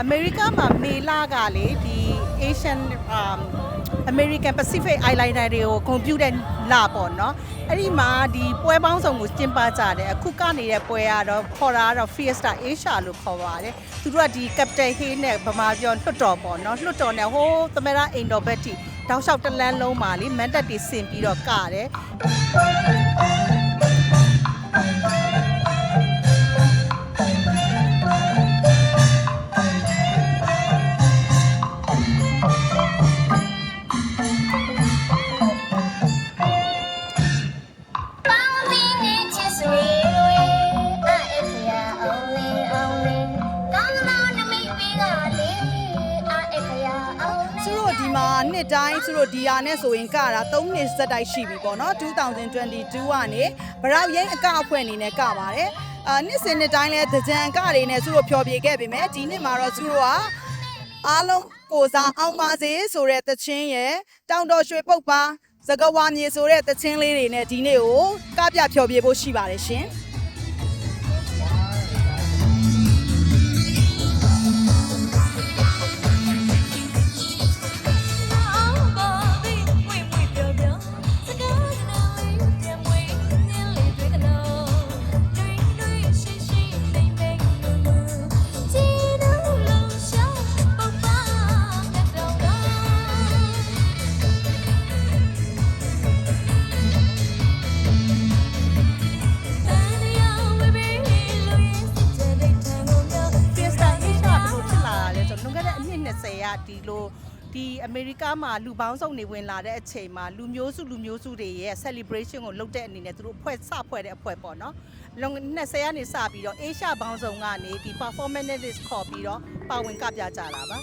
အမေရိကမှာမေလာကလေဒီ Asian um American Pacific Islander တွေကိုဂုဏ်ပြုတဲ့လပေါ့နော်အဲ့ဒီမှာဒီပွဲပေါင်းစုံကိုကျင်းပကြတယ်အခုကနေတဲ့ပွဲကတော့ခေါ်တာကတော့ Fiesta Asia လို့ခေါ်ပါတယ်သူတို့ကဒီ Capital Hill နဲ့ဗမာပြောလွှတ်တော်ပေါ့နော်လွှတ်တော်နဲ့ဟိုးသမရအိမ်တော်ဘက်ထိတောက်လျှောက်တစ်လမ်းလုံးမှာလေမန်တက်တွေဆင်ပြီးတော့ကတယ် နှစ်တိုင်းသူတို့ဒီယာနဲ့ဆိုရင်ကတာ3နှစ်စက်တိုက်ရှိပြီပေါ့နော်2022ကနေဗရောက်ရိန်းအကအဖွဲ့အနေနဲ့ကပါတယ်အာနှစ်စဉ်နှစ်တိုင်းလဲသကြံကတွေနဲ့သူတို့ဖျော်ဖြေခဲ့ပေမဲ့ဒီနှစ်မှာတော့သူတို့ကအားလုံးကိုစားအောင်ပါစေဆိုတဲ့သချင်းရယ်တောင်တော်ရွှေပုတ်ပါစကဝါမြေဆိုတဲ့သချင်းလေးတွေနဲ့ဒီနေ့ကိုကပြဖျော်ဖြေဖို့ရှိပါတယ်ရှင်အောင် ကဒီလိုဒီအမေရိကမှာလူပေါင်းစုံနေဝင်လာတဲ့အချိန်မှာလူမျိုးစုလူမျိုးစုတွေရဲ့ celebration ကိုလုပ်တဲ့အနေနဲ့သူတို့အဖွဲ့စဖွဲ့တဲ့အဖွဲ့ပေါ့နော်လွန်20ကနေစပြီးတော့ Asia ပေါင်းစုံကနေဒီ performance ခေါ်ပြီးတော့ပါဝင်ကပြကြတာပါစံ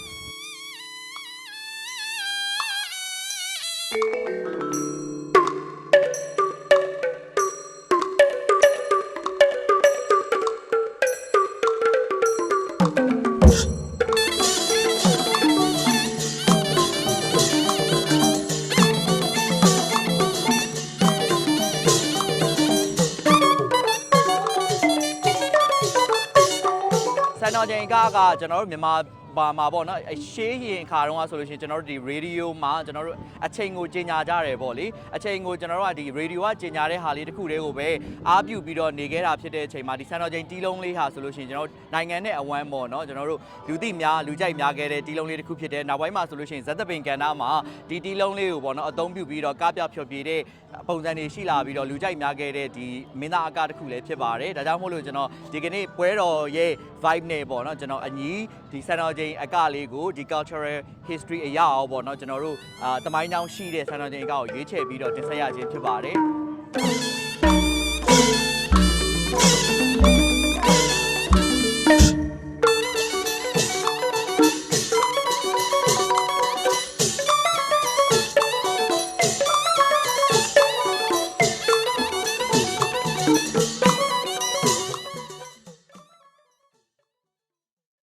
တော်ချိန်ကကကျွန်တော်တို့မြန်မာ ပါမှာပေါ့နော်အရှေးရင်ခါတုန်းကဆိုလို့ရှိရင်ကျွန်တော်တို့ဒီရေဒီယိုမှာကျွန်တော်တို့အချိန်ကိုကြီးညာကြတယ်ပေါ့လေအချိန်ကိုကျွန်တော်တို့ကဒီရေဒီယိုကကြီးညာတဲ့ဟာလေးတစ်ခုတည်းကိုပဲအားပြုပြီးတော့နေခဲ့တာဖြစ်တဲ့အချိန်မှာဒီစံတော်ချိန်တီးလုံးလေးဟာဆိုလို့ရှိရင်ကျွန်တော်တို့နိုင်ငံနဲ့အဝမ်းပေါ့နော်ကျွန်တော်တို့လူသိများလူကြိုက်များခဲ့တဲ့တီးလုံးလေးတစ်ခုဖြစ်တဲ့နောက်ပိုင်းမှာဆိုလို့ရှိရင်ဇက်သပင်ကန်နာမှာဒီတီးလုံးလေးကိုပေါ့နော်အသုံးပြုပြီးတော့ကားပြဖြောပြတဲ့ပုံစံတွေရှိလာပြီးတော့လူကြိုက်များခဲ့တဲ့ဒီမင်းသားအကတစ်ခုလည်းဖြစ်ပါတယ်ဒါကြောင့်မို့လို့ကျွန်တော်ဒီကနေ့ပွဲတော်ရဲ့ vibe နဲ့ပေါ့နော်ကျွန်တော်အညီဒီစံတော်ချိန်အကလေးကိုဒီ cultural history အရာအောင်ပေါ့နော်ကျွန်တော်တို့အာတမိုင်းကြောင်းရှိတဲ့စံတော်ချိန်အကကိုရွေးချယ်ပြီးတော့တင်ဆက်ရခြင်းဖြစ်ပါတယ်